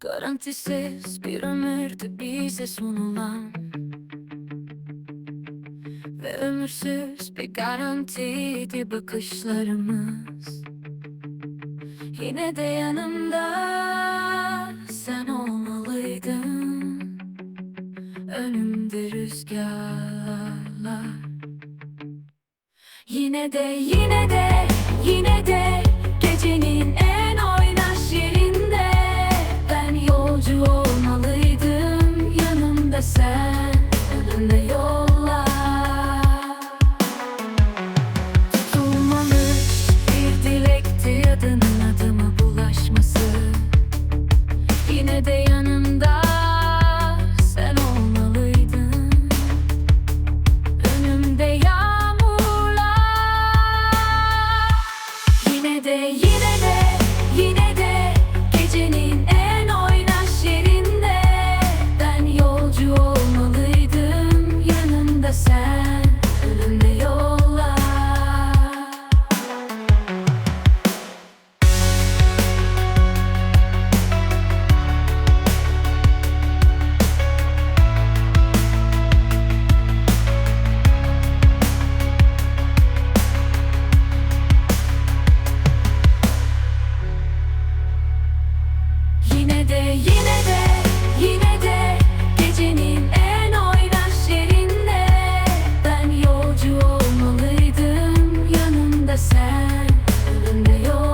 Garantisiz bir ömürdü bize sunulan. Ve ömürsüz bir garantiydi bakışlarımız. Yine de yanımda sen olmalıydın. Önümde rüzgarlar. Yine de yine de yine de Aklını yolla Tutulmamış bir dilekti Yine de yanımda sen olmalıydın. Önümde yağmurlar. Yine de when they all